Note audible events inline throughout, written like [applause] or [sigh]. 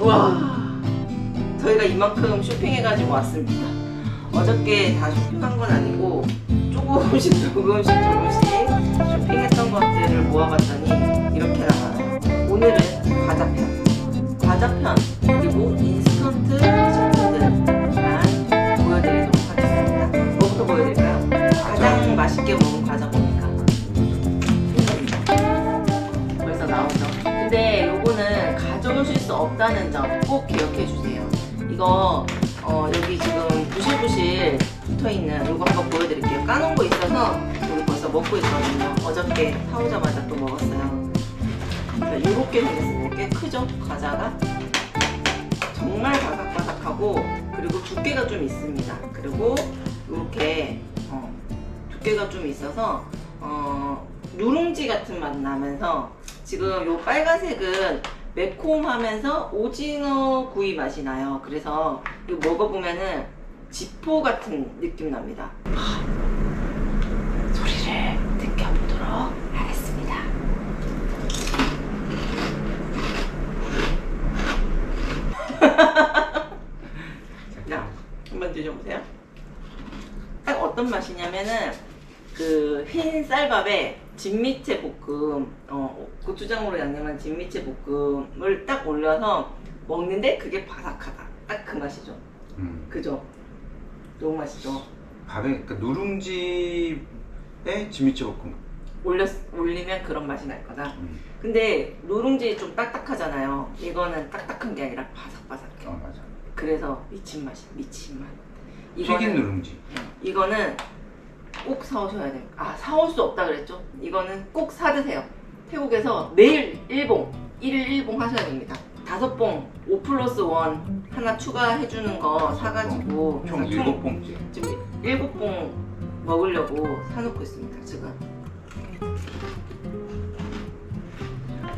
와 저희가 이만큼 쇼핑해가지고 왔습니다. 어저께 다 쇼핑한 건 아니고 조금씩 [laughs] 조금씩 조금씩 쇼핑했던 것들을 모아봤더니 이렇게 나와요. 오늘은 과자편, 과자편 그리고 인스턴트 식품들만 보여드리도록 하겠습니다. 뭐부터 보여드릴까요? 가장 맛있게 먹은 과자 뭡니까? 벌써 나오죠. 근데 가져오실 수 없다는 점 꼭 기억해 주세요. 이거 어, 여기 지금 부실부실 붙어 있는 요거 한번 보여드릴게요. 까놓은 거 있어서 우리 벌써 먹고 있거든요. 어저께 사오자마자 또 먹었어요. 이렇게 생겼습니다. 꽤 크죠? 과자가. 정말 바삭바삭하고 그리고 두께가 좀 있습니다. 그리고 이렇게 어, 두께가 좀 있어서 어, 누룽지 같은 맛 나면서 지금 요 빨간색은 매콤하면서 오징어 구이 맛이 나요. 그래서 이거 먹어보면은 지포 같은 느낌 납니다. 소리를 느껴보도록 하겠습니다. [laughs] 자, 한번 드셔보세요. 딱 어떤 맛이냐면은 그 흰 쌀밥에 진미채 볶음, 어, 고추장으로 양념한 진미채 볶음을 딱 올려서 먹는데 그게 바삭하다. 딱 그 맛이죠. 음. 그죠? 너무 맛있죠? 밥에 그러니까 누룽지에 진미채 볶음. 올렸, 올리면 그런 맛이 날 거다. 음. 근데 누룽지 좀 딱딱하잖아요. 이거는 딱딱한 게 아니라 바삭바삭해. 어 맞아. 그래서 미친 맛이 미친 맛. 튀긴 누룽지. 이거는 꼭 사오셔야 돼요. 아 사올 수 없다 그랬죠? 이거는 꼭 사드세요. 태국에서 매일 일봉, 일일 일봉 하셔야 됩니다. 다섯 봉, 5 플러스 1 하나 추가해주는 거 사가지고 총 그래서 일곱 봉지. 지금 일곱 봉 먹으려고 사놓고 있습니다. 지금.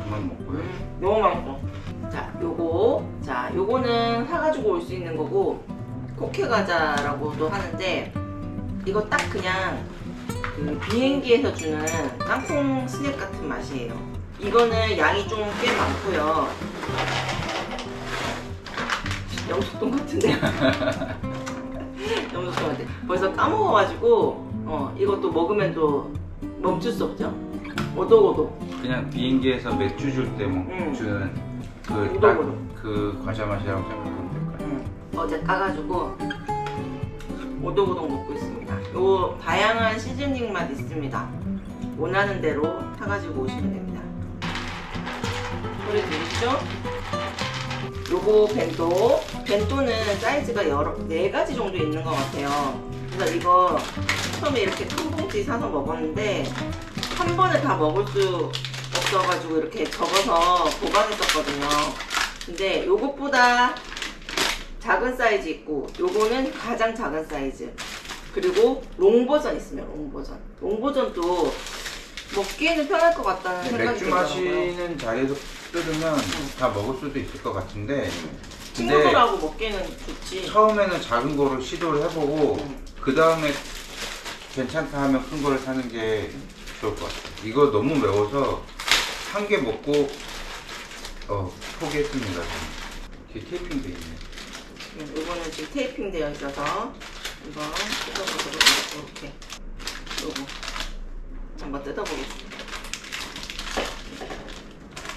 그만 먹고요. 음, 너무 맛있어. 자, 요거. 자, 요거는 사가지고 올 수 있는 거고, 코케 과자라고도 하는데, 이거 딱 그냥 그 비행기에서 주는 짬뽕 스낵 같은 맛이에요. 이거는 양이 좀 꽤 많고요. 영숙동 같은데. [laughs] 영숙동 같아. 벌써 까먹어가지고, 어, 이것도 먹으면 또 멈출 수 없죠. 오독오독. 그냥 비행기에서 맥주 줄때 음. 주는 오독오독. 그딱그 과자 맛이라고 생각하면 될 거예요. 응. 어제 까가지고 오독오독 먹고 있습니다. 요 다양한 시즈닝 맛 있습니다. 원하는 대로 사가지고 오시면 됩니다. 소리 들리시죠? 요거 벤또 벤또는 사이즈가 여러 네 가지 정도 있는 것 같아요. 그래서 이거 처음에 이렇게 큰 봉지 사서 먹었는데 한 번에 다 먹을 수 없어가지고 이렇게 접어서 보관했었거든요. 근데 요것보다 작은 사이즈 있고 요거는 가장 작은 사이즈 그리고 롱 버전 있으면 롱 버전 롱 버전도 먹기에는 편할 것 같다는 근데 생각이 맥주 들더라고요 마시는 자리에서 뜯으면 다 먹을 수도 있을 것 같은데 근데 친구들하고 먹기에는 좋지 처음에는 작은 거로 시도를 해보고 음. 그 다음에 괜찮다 하면 큰 거를 사는 게 좋을 것 같아요. 이거 너무 매워서 한 개 먹고 어, 포기했습니다. 저는. 뒤에 테이핑도 있네. 음, 요거는 지금 테이핑 되어 있어서 이거 뜯어보도록 이렇게. 요거 한번 뜯어보겠습니다.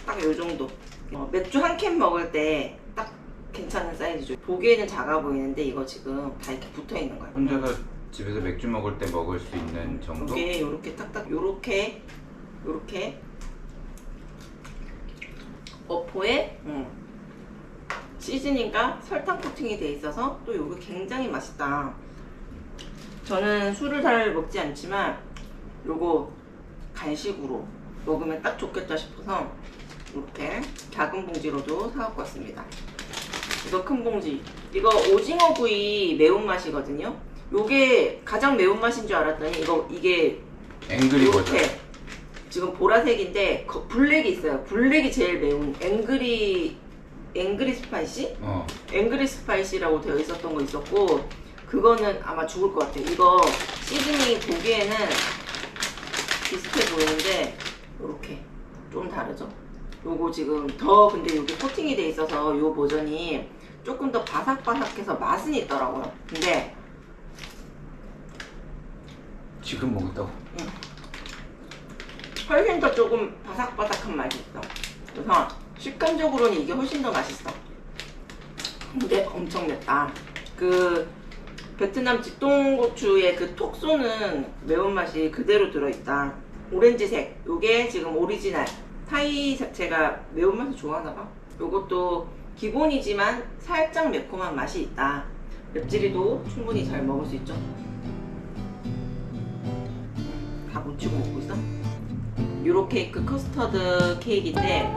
딱 요 정도. 어, 맥주 한 캔 먹을 때 딱 괜찮은 사이즈죠. 보기에는 작아 보이는데 이거 지금 다 이렇게 붙어 있는 거예요. 혼자서 집에서 맥주 먹을 때 먹을 수 있는 정도? 이게 요렇게 딱딱 요렇게 요렇게. 어포에 음, 시즈닝과 설탕 코팅이 돼 있어서 또 요게 굉장히 맛있다. 저는 술을 잘 먹지 않지만 요거 간식으로 먹으면 딱 좋겠다 싶어서 이렇게 작은 봉지로도 사갖고 왔습니다. 이거 큰 봉지. 이거 오징어 구이 매운맛이거든요. 요게 가장 매운맛인 줄 알았더니 이거 이게 앵그리 버전. 이렇게 지금 보라색인데 거- 블랙이 있어요. 블랙이 제일 매운 앵그리 앵그리 스파이시? 어. 앵그리 스파이시라고 되어 있었던 거 있었고 그거는 아마 죽을 것 같아요. 이거 시즈닝 보기에는 비슷해 보이는데 이렇게 좀 다르죠. 요거 지금 더 근데 여기 코팅이 돼 있어서 요 버전이 조금 더 바삭바삭해서 맛은 있더라고요. 근데 지금 먹었다고. 훨씬 더 조금 바삭바삭한 맛이 있어. 그래서 식감적으로는 이게 훨씬 더 맛있어. 근데 엄청 맵다. 그 베트남 직동고추의 그 톡 쏘는 매운맛이 그대로 들어있다. 오렌지색. 요게 지금 오리지널. 타이 자체가 매운맛을 좋아하나봐. 요것도 기본이지만 살짝 매콤한 맛이 있다. 맵찔이도 충분히 잘 먹을 수 있죠. 다 묻히고 먹고 있어. 유로 케이크 커스터드 케이크인데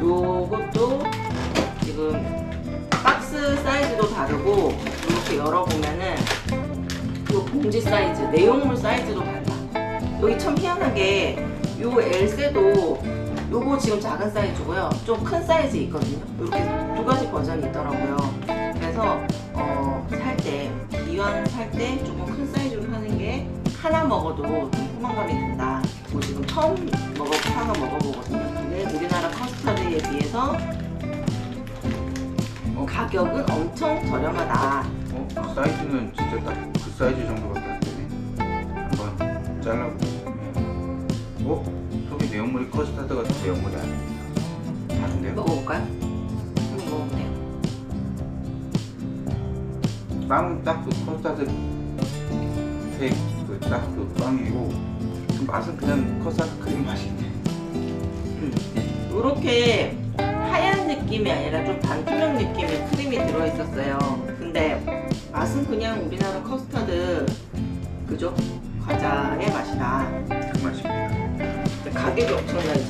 요것도 지금 박스 사이즈도 다르고 이렇게 열어보면은 요 봉지 사이즈, 내용물 사이즈도 달라. 여기 참 희한하게 요 엘세도 요거 지금 작은 사이즈고요. 좀 큰 사이즈 있거든요. 이렇게 두 가지 버전이 있더라고요. 그래서 어, 살 때, 기왕 살 때 조금 큰 사이즈로 사는 게 하나 먹어도 좀 포만감이 든다. 뭐 지금 처음 먹어 하나 먹어보거든요. 근데 우리나라 커스터드에 비해서 어? 가격은 엄청 저렴하다. 어? 그 사이즈는 진짜 딱 그 사이즈 정도밖에 안 되네. 한번 잘라보면. 어? 속에 내용물이 커스타드 같은 내용물이 아닙니다. 다른데요? 먹어볼까요? 한번 먹어보세요. 빵은 딱 그 커스타드 케이크 그딱 그 빵이고 그 맛은 그냥 커스타드 크림 맛인데. 이렇게 느낌이 아니라 좀 반투명 느낌의 크림이 들어있었어요. 근데 맛은 그냥 우리나라 커스터드 그죠? 과자의 맛이다. 그 맛입니다. 근데 가격이 엄청나게.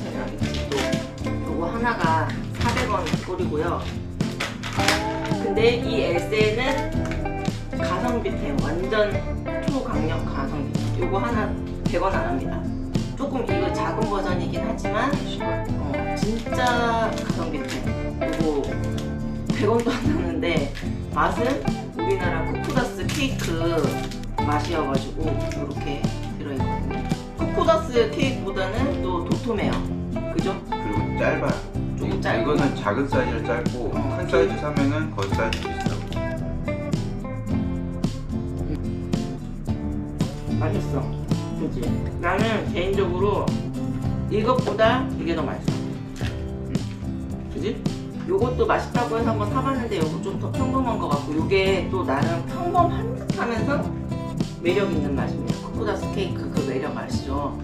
또 요거 하나가 400원 꼴이고요. 근데 이 에세는 가성비템 완전 초강력 가성비. 요거 하나 100원 안 합니다. 조금 이거 작은 버전이긴 하지만 어, 진짜 가성비템. 요거 100원도 안 하는데 맛은 우리나라 코코다스 케이크 맛이어가지고 이렇게 들어있거든요. 코코다스 케이크보다는 또 도톰해요. 그죠? 그리고 짧아. 조금 이- 짧고. 이거는 작은 사이즈를 짧고 어. 큰 사이즈 사면은 거의 사이즈 비슷하고. 맛있어. 그지? 나는 개인적으로 이것보다 이게 더 맛있어. 그지? 요것도 맛있다고 해서 한번 사봤는데 요거 좀 더 평범한 것 같고 요게 또 나는 평범한 듯 하면서 매력 있는 맛입니다. 코코다스 케이크 그 매력 아시죠?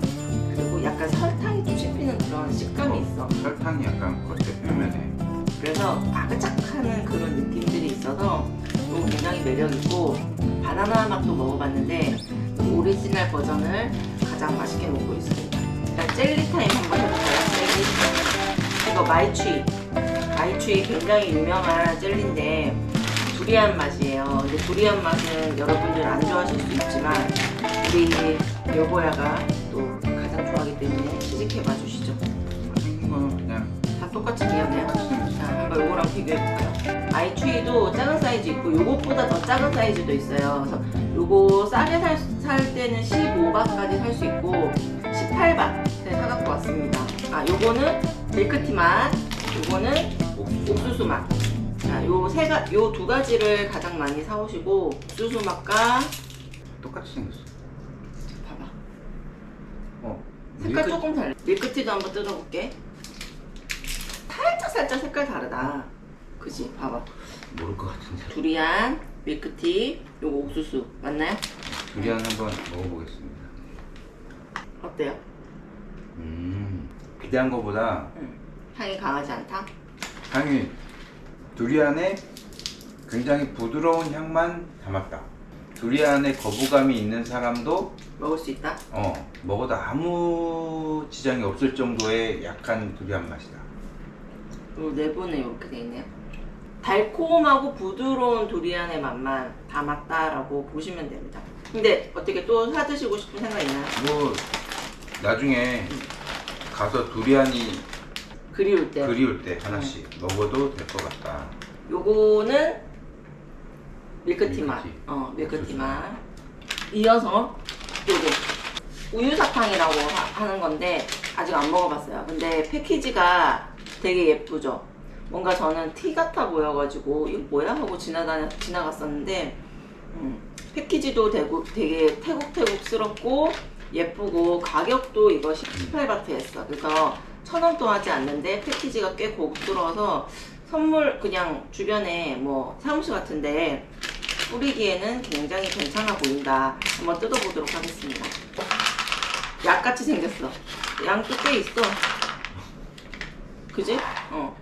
그리고 약간 설탕이 좀 씹히는 그런 식감이 있어. 설탕이 약간 겉에 표면에. 그래서 바그작하는 그런 느낌들이 있어서 이거 굉장히 매력 있고 바나나 맛도 먹어봤는데 오리지널 버전을 가장 맛있게 먹고 있습니다. 일단 젤리 타임 한번 해볼까요? 젤리. 이거 마이추 이. 마이추이 굉장히 유명한 젤리인데 두리안 맛이에요. 근데 두리안 맛은 여러분들 안 좋아하실 수 있지만 우리 여보야가 또 가장 좋아하기 때문에 시식해 봐 주시죠. 생긴 거는 그냥 다 똑같이 생겼네요. 자, 한번 요거랑 비교해볼까요? 아이추이도 작은 사이즈 있고 요것보다 더 작은 사이즈도 있어요. 그래서 요거 싸게 살, 살 때는 15바트까지 살 수 있고 18바트에 사갖고 왔습니다. 아, 요거는 밀크티 맛, 요거는 옥수수. 맛. 자, 요 세 가, 요 두 가지를 가장 많이 사오시고 옥수수 맛과 똑같이 생겼어. 봐봐. 어. 색깔 밀크- 조금 달라. 밀크티도 한번 뜯어볼게. 살짝 살짝 색깔 다르다. 그지? 봐봐. 모를 것 같은데. 두리안, 밀크티, 요거 옥수수 맞나요? 두리안 한번 먹어보겠습니다. 어때요? 음. 기대한 것보다 향이 강하지 않다? 향이 두리안에 굉장히 부드러운 향만 담았다. 두리안에 거부감이 있는 사람도 먹을 수 있다? 어 먹어도 아무 지장이 없을 정도의 약한 두리안 맛이다. 요 내부는 이렇게 돼 있네요. 달콤하고 부드러운 두리안의 맛만 담았다라고 보시면 됩니다. 근데 어떻게 또 사드시고 싶은 생각 있나요? 뭐 나중에 가서 두리안이 그리울 때. 그리울 때 하나씩 먹어도 될 것 같다. 요거는 밀크티 맛. 밀크티. 어, 밀크티 옥수수. 맛. 이어서 요게 우유 사탕이라고 하, 는 건데 아직 안 먹어봤어요. 근데 패키지가 되게 예쁘죠. 뭔가 저는 티 같아 보여가지고 이거 뭐야 하고 지나다 지나갔었는데 음, 패키지도 되고 되게 태국태국스럽고 예쁘고 가격도 이거 18바트였어. 그래서 천 원도 하지 않는데 패키지가 꽤 고급스러워서 선물 그냥 주변에 뭐 사무실 같은데 뿌리기에는 굉장히 괜찮아 보인다. 한번 뜯어보도록 하겠습니다. 약같이 생겼어. 양도 꽤 있어. 그지? 어.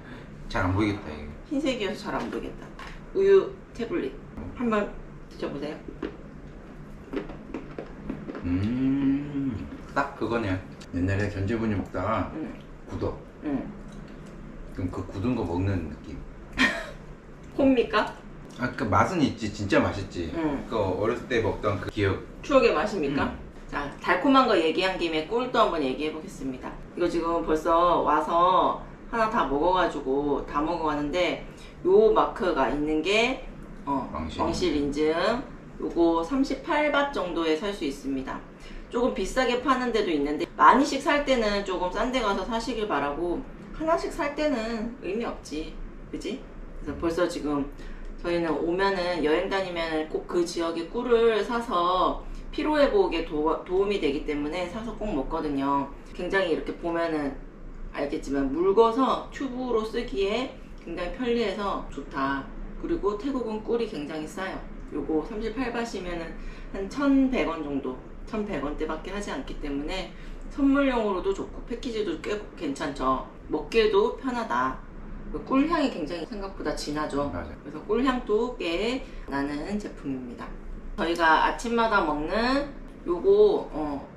잘 안 보이겠다 이게. 흰색이어서 잘 안 보이겠다. 우유 태블릿. 한번 드셔보세요. 음, 딱 그거네요. 옛날에 전재분이 먹다가 응, 굳어. 응. 그럼 그 굳은 거 먹는 느낌. [laughs] 홈입니까? 아, 그 맛은 있지, 진짜 맛있지. 응. 그 어렸을 때 먹던 그 기억. 추억의 맛입니까? 음. 자, 달콤한 거 얘기한 김에 꿀도 한번 얘기해 보겠습니다. 이거 지금 벌써 와서 하나 다 먹어가지고 다 먹어가는데 요 마크가 있는 게 어, 왕실. 왕실 인증 요거 38밭 정도에 살 수 있습니다. 조금 비싸게 파는 데도 있는데 많이씩 살 때는 조금 싼 데 가서 사시길 바라고 하나씩 살 때는 의미 없지. 그지? 그래서 벌써 지금 저희는 오면은 여행 다니면 꼭 그 지역의 꿀을 사서 피로 회복에 도, 도움이 되기 때문에 사서 꼭 먹거든요. 굉장히 이렇게 보면은 알겠지만 묽어서 튜브로 쓰기에 굉장히 편리해서 좋다. 그리고 태국은 꿀이 굉장히 싸요. 요거 38바시면은 한 1,100원 정도, 1,100원대밖에 하지 않기 때문에 선물용으로도 좋고 패키지도 꽤 괜찮죠. 먹기에도 편하다. 그 꿀향이 굉장히 생각보다 진하죠. 맞아. 그래서 꿀향도 꽤 나는 제품입니다. 저희가 아침마다 먹는 요거 어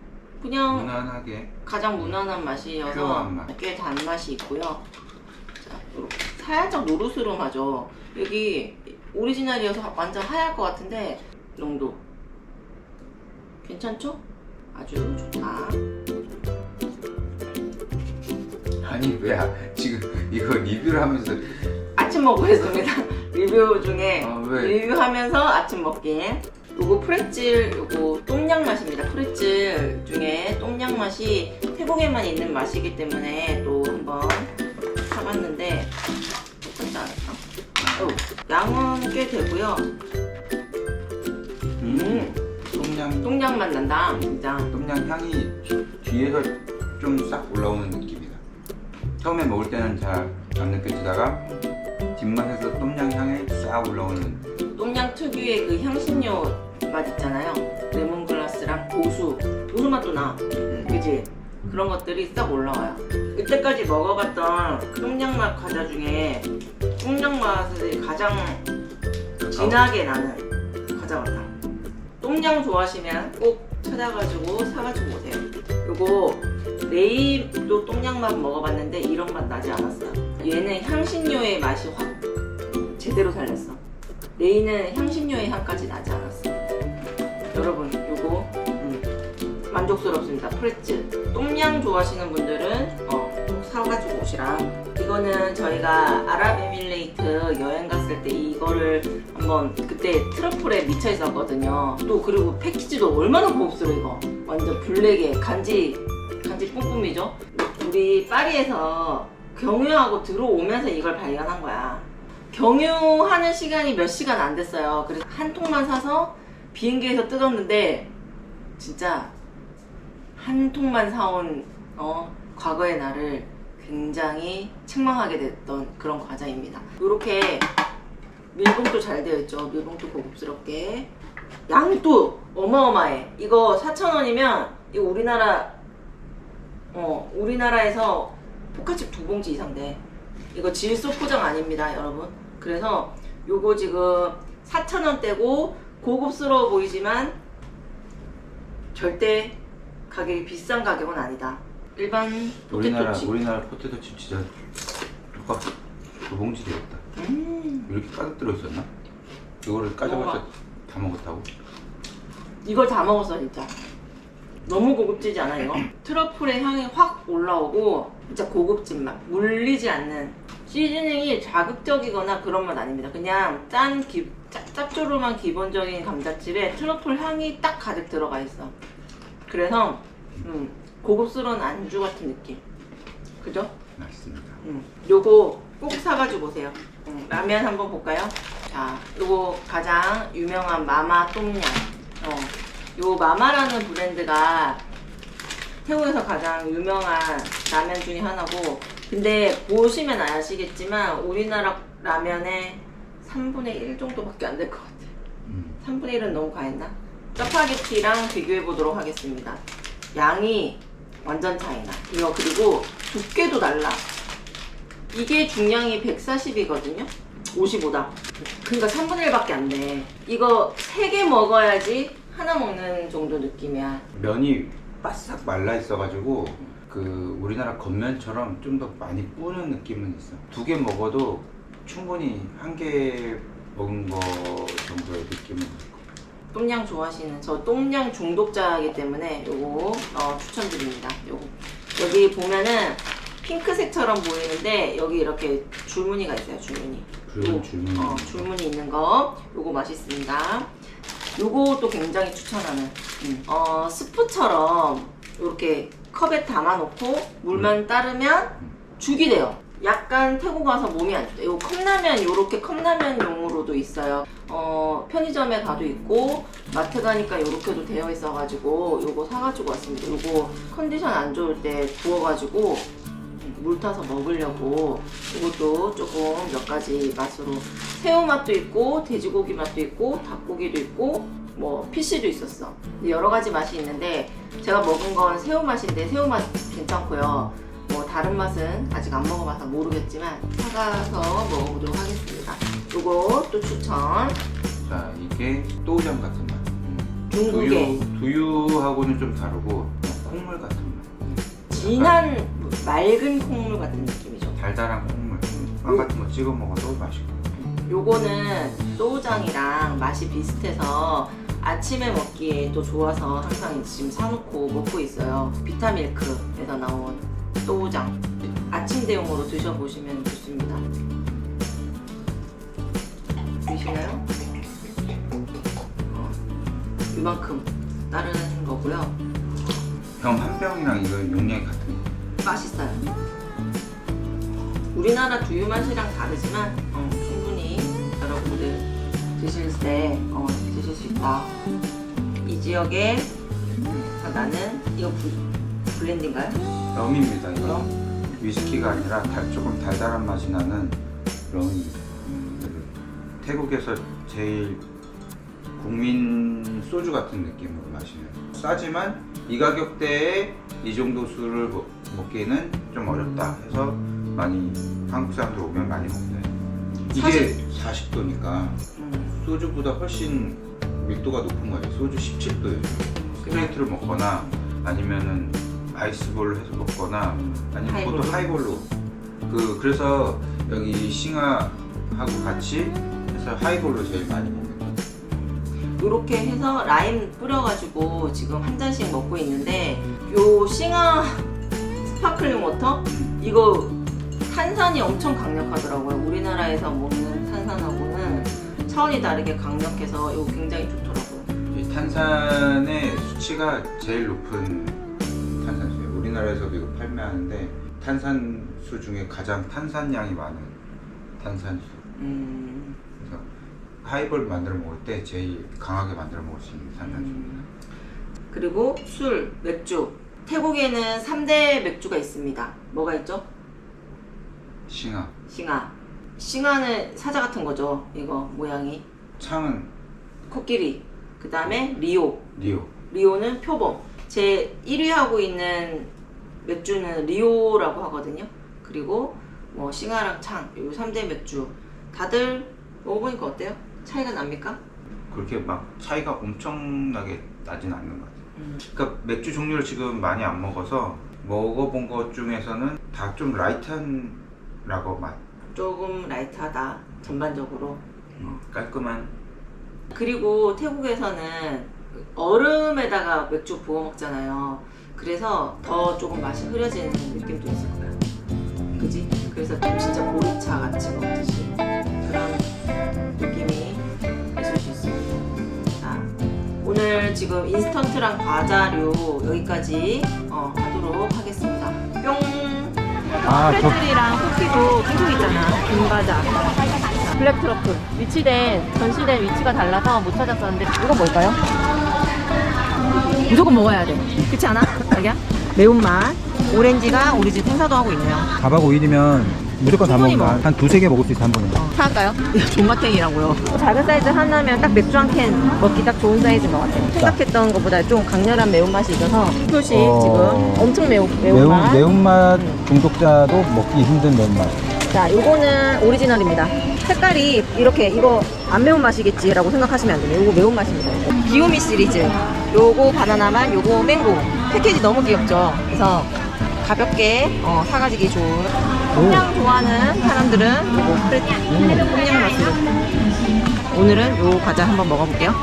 그냥 무난하게. 가장 무난한 맛이어서. 꽤 단맛이 있고요. 자, 요렇게 살짝 노르스름하죠. 여기 오리지널이어서 완전 하얄 것 같은데 이 정도 괜찮죠? 아주 좋다. 아니 왜 아- 지금 이거 리뷰를 하면서 아침 먹보겠습니다 [laughs] 리뷰 중에 아, 왜? 리뷰하면서 아침 먹기. 요거 프레첼 요거 똠양 맛입니다. 프레첼 중에 똠양 맛이 태국에만 있는 맛이기 때문에 또 한번 사봤는데 똑같지 않을까? 어, 양은 꽤 되고요. 음, 똠양 똠양 맛 난다 진짜. 똠양 향이 뒤에서 좀 싹 올라오는 느낌이다. 처음에 먹을 때는 잘 안 느껴지다가 뒷맛에서 똠양 향이 싹 올라오는 똠양 특유의 그 향신료 맛 있잖아요. 레몬글라스랑 고수, 고수 맛도 나. 음. 그지? 그런 것들이 싹 올라와요. 이때까지 먹어봤던 똠양 맛 과자 중에 똠양 맛이 가장 진하게 나는 과자 같아. 똠양 좋아하시면 꼭 찾아가지고 사가지고 오세요. 요거 똠양 맛 먹어봤는데 이런 맛 나지 않았어요. 얘는 향신료의 맛이 확 제대로 살렸어. 레이는 향신료의 향까지 나지 않았어. 여러분 요거 음, 만족스럽습니다. 프레츠. 똠양 좋아하시는 분들은 어, 꼭 사가지고 오시라. 이거는 저희가 아랍에밀레이트 여행 갔을 때 이거를 한번 그때 트러플에 미쳐 있었거든요. 또 그리고 패키지도 얼마나 고급스러워 이거. 완전 블랙에 간지 간지 뿜뿜이죠. 우리 파리에서 경유하고 들어오면서 이걸 발견한 거야. 경유하는 시간이 몇 시간 안 됐어요. 그래서 한 통만 사서 비행기에서 뜯었는데 진짜 한 통만 사온 어, 과거의 나를 굉장히 책망하게 됐던 그런 과자입니다. 이렇게 밀봉도 잘 되어 있죠. 밀봉도 고급스럽게. 양도 어마어마해. 이거 4,000원이면 이거 우리나라 어 우리나라에서 포카칩 두 봉지 이상 돼. 이거 질소 포장 아닙니다, 여러분. 그래서 요거 지금 4,000원대고 고급스러워 보이지만 절대 가격이 비싼 가격은 아니다. 일반 우리나라 포테토칩. 우리나라 포테토 칩 진짜 누가 두 봉지 되겠다. 음, 이렇게 가득 들어 있었나? 이거를 먹어봐. 다 먹었다고? 이걸 다 먹었어 진짜. 너무 고급지지 않아 이거? [clears throat] 트러플의 향이 확 올라오고 진짜 고급진 맛. 물리지 않는 시즈닝이 자극적이거나 그런 맛 아닙니다. 그냥 짠 기, 짭, 짭조름한 기본적인 감자칩에 트러플 향이 딱 가득 들어가 있어. 그래서 음, 고급스러운 안주 같은 느낌. 그죠? 맛있습니다. 음, 요거 꼭 사가지고 오세요. 음, 라면 한번 볼까요? 자, 요거 가장 유명한 마마 똠양. 어, 요 마마라는 브랜드가 태국에서 가장 유명한 라면 중에 하나고, 근데 보시면 아시겠지만 우리나라 라면의 3분의 1 정도밖에 안 될 것 같아요. 음. 3분의 1은 너무 과했나? 짜파게티랑 비교해 보도록 하겠습니다. 양이 완전 차이나. 이거 그리고 두께도 달라. 이게 중량이 140이거든요. 55다. 그러니까 3분의 1밖에 안 돼. 이거 3개 먹어야지 하나 먹는 정도 느낌이야. 면이 바싹 말라 있어가지고 그 우리나라 겉면처럼 좀 더 많이 뿌는 느낌은 있어. 두 개 먹어도 충분히 한 개 먹은 거 정도의 느낌은 있고. 똠양 좋아하시는 저 똠양 중독자이기 때문에 요거 어, 추천드립니다. 요거 여기 보면은 핑크색처럼 보이는데 여기 이렇게 줄무늬가 있어요. 줄무늬. 줄무늬, 요, 줄무늬. 어, 줄무늬 있는 거 요거 맛있습니다. 요것도 굉장히 추천하는 음. 어, 스프처럼 이렇게 컵에 담아놓고 물만 따르면 죽이 돼요. 약간 태국 가서 몸이 안 좋다. 요 컵라면 요렇게 컵라면용으로도 있어요. 어, 편의점에 가도 있고 마트 가니까 요렇게도 되어 있어가지고 요거 사가지고 왔습니다. 요거 컨디션 안 좋을 때 부어가지고 물 타서 먹으려고 이것도 조금 몇 가지 맛으로 새우 맛도 있고 돼지고기 맛도 있고 닭고기도 있고 뭐 피쉬도 있었어. 여러 가지 맛이 있는데 제가 먹은 건 새우 맛인데 새우 맛 괜찮고요. 뭐 다른 맛은 아직 안 먹어봐서 모르겠지만 사가서 먹어보도록 하겠습니다. 요거 또 추천. 자 이게 또우장 같은 맛. 음. 중국의 두유 두유하고는 좀 다르고 콩물 같은 맛. 진한 맑은 콩물 같은 느낌이죠. 달달한 콩물. 빵 같은 거 찍어 먹어도 맛있고. 요거는 또우장이랑 맛이 비슷해서 아침에 먹기에 또 좋아서 항상 지금 사놓고 먹고 있어요. 비타밀크에서 나온 또우장. 아침 대용으로 드셔보시면 좋습니다. 드시나요? 어, 이만큼 따르는 거고요. 병 한 병이랑 이거 용량이 같은 거. 맛있어요. 우리나라 두유 맛이랑 다르지만 어, 충분히 여러분들 드실 때 어, 드실 수 있다. 이 지역에 아, 나는 이거 부, 블렌드인가요? 럼입니다. 이거 위스키가 아니라 달, 조금 달달한 맛이 나는 럼입니다. 음, 태국에서 제일 국민 소주 같은 느낌으로 마시는. 싸지만 이 가격대에 이 정도 술을 먹, 먹기는 좀 어렵다 해서 많이 한국 사람들 오면 많이 먹어요. 이게 40 도니까 음, 소주보다 훨씬 밀도가 높은 거예요. 소주 17도예요. 스트레이트를 먹거나 아니면은 아이스볼로 해서 먹거나 아니면 하이볼로. 보통 하이볼로 그 그래서 여기 싱하하고 같이 해서 하이볼로 제일 많이 먹는 거예요. 이렇게 해서 라임 뿌려가지고 지금 한 잔씩 먹고 있는데 요 싱하 스파클링 워터 이거 탄산이 엄청 강력하더라고요. 우리나라에서 먹는 탄산하고는 차원이 다르게 강력해서 이거 굉장히 좋더라고요. 이 탄산의 수치가 제일 높은. 우리나라에서도 이거 판매하는데 탄산수 중에 가장 탄산량이 많은 탄산수. 음, 그래서 하이볼 만들어 먹을 때 제일 강하게 만들어 먹을 수 있는 탄산수입니다. 그리고 술, 맥주. 태국에는 3대 맥주가 있습니다. 뭐가 있죠? 싱하. 싱하. 싱하는 사자 같은 거죠. 이거 모양이. 창은 코끼리. 그 다음에 리오. 리오. 리오는 표범. 제 1위 하고 있는 맥주는 리오라고 하거든요. 그리고 뭐 싱하랑 창, 요 3대 맥주. 다들 먹어보니까 어때요? 차이가 납니까? 그렇게 막 차이가 엄청나게 나진 않는 것 같아요. 음. 그러니까 맥주 종류를 지금 많이 안 먹어서 먹어본 것 중에서는 다 좀 라이트한 라거 맛. 조금 라이트하다. 전반적으로. 음, 깔끔한. 그리고 태국에서는 얼음에다가 맥주 부어 먹잖아요. 그래서 더 조금 맛이 흐려지는 느낌도 있을 거야. 그지? 그래서 좀 진짜 보리차 같이 먹듯이 그런 느낌이 있을 수 있습니다. 자, 오늘 지금 인스턴트랑 과자류 여기까지 어, 하도록 하겠습니다. 뿅! 아, 저- 프레틀이랑 쿠키도 계속 있잖아. 김과자. 블랙 트러플. 위치된, 전시된 위치가 달라서 못 찾았었는데. 이거 뭘까요? 무조건 먹어야 돼. 그렇지 않아? 자기야? 매운맛. 오렌지가 우리 집 행사도 하고 있네요. 가박 오일이면 무조건 다 충분히 먹는다. 먹어. 한 두세 개 먹을 수 있어, 한 번에. 사갈까요? 이거 존맛탱이라고요. 작은 사이즈 하나면 딱 맥주 한 캔 먹기 딱 좋은 사이즈인 것 같아요. 생각했던 것보다 좀 강렬한 매운맛이 있어서 표시 어. 지금 엄청 매우, 매운, 매운맛. 매운맛 중독자도 먹기 힘든 매운맛. 자, 요거는 오리지널입니다. 색깔이 이렇게 이거 안 매운 맛이겠지라고 생각하시면 안 돼요. 요거 매운 맛입니다. 귀요미 시리즈. 요거 바나나만, 요거 맹고. 패키지 너무 귀엽죠. 그래서 가볍게 어, 사가지기 좋은. 꼼냥 좋아하는 사람들은 요거 프레 꼼냥 맛으로. 오늘은 요 과자 한번 먹어볼게요.